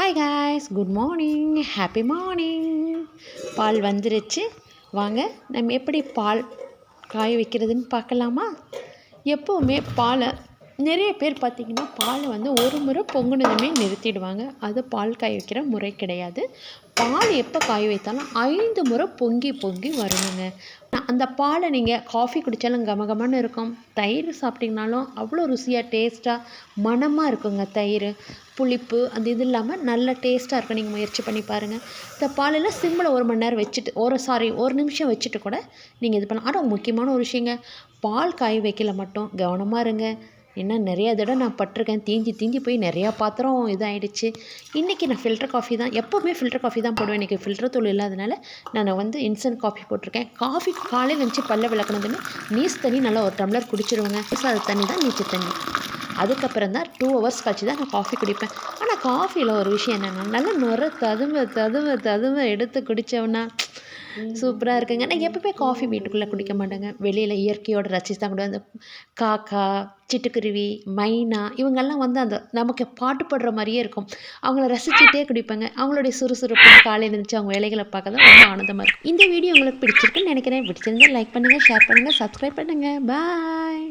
Hi guys good morning happy morning பால் வந்துருச்சு. வாங்க நம்ம எப்படி பால் காய வைக்கிறதுன்னு பார்க்கலாமா? எப்போவுமே பாலை நிறைய பேர் பார்த்திங்கன்னா பாலை வந்து ஒரு முறை பொங்குனதுமே நிறுத்திடுவாங்க. அது பால் காய வைக்கிற முறை கிடையாது. பால் எப்போ காய வைத்தாலும் ஐந்து முறை பொங்கி பொங்கி வரணுங்க. அந்த பாலை நீங்கள் காஃபி குடித்தாலும் கமகமன்னு இருக்கும். தயிர் சாப்பிட்டிங்கனாலும் அவ்வளோ ருசியாக டேஸ்ட்டாக மணமாக இருக்குங்க தயிர். புளிப்பு அந்த இது இல்லாமல் நல்ல டேஸ்ட்டாக இருக்கும் நீங்கள் முயற்சி பண்ணி பாருங்கள் இந்த பாலில் சிம்மில் ஒரு மணி நேரம் வச்சுட்டு ஒரு சாரி ஒரு நிமிஷம் வச்சுட்டு கூட நீங்கள் இது பண்ணலாம். ஆனால் முக்கியமான ஒரு விஷயங்க பால் காய வைக்கல மட்டும் கவனமாக இருங்க. ஏன்னா நிறையா தடவை நான் பட்டிருக்கேன். தீஞ்சி தீஞ்சி போய் நிறையா பாத்திரம் இதாகிடுச்சு இன்றைக்கி நான் ஃபில்டர் காஃபி தான். எப்போவுமே ஃபில்டர் காஃபி தான் போடுவேன். இன்றைக்கி ஃபில்டர் தூள் இல்லாதனால நான் வந்து இன்ஸ்டன்ட் காஃபி போட்டிருக்கேன். காஃபி காலையில் நினச்சி பல்ல விளக்குனதுன்னு நீஸ் தண்ணி நல்லா ஒரு டம்ளர் குடிச்சிருவேங்க. அது தண்ணி தான் நீச்சல் தண்ணி. அதுக்கப்புறம் தான் டூ ஹவர்ஸ் கழிச்சு தான் நான் காஃபி குடிப்பேன். ஆனால் காஃபியில் ஒரு விஷயம் என்னென்னா நல்லா நுர ததும்ப ததும்ப ததும்ப எடுத்து குடித்தோம்னா சூப்பராக இருக்குங்க. நான் எப்பவுமே காஃபி வீட்டுக்குள்ளே குடிக்க மாட்டேங்க. வெளியில் இயற்கையோட ரசித்து தான் கூட அந்த காக்கா சிட்டுக்குருவி மைனா இவங்கெல்லாம் வந்து அந்த நமக்கு பாட்டு பாடுற மாதிரியே இருக்கும். அவங்கள ரசிச்சுட்டே குடிப்பாங்க. அவங்களுடைய சுறுசுறுப்பு காலையில் இருந்துச்சு அவங்க வேலைகளை பார்க்க தான் ரொம்ப ஆனந்தமாக இருக்கும். இந்த வீடியோ உங்களுக்கு பிடிச்சிருக்குன்னு நினைக்கிறேன். பிடிச்சிருந்தா லைக் பண்ணுங்கள் ஷேர் பண்ணுங்கள் சப்ஸ்கிரைப் பண்ணுங்கள் பாய்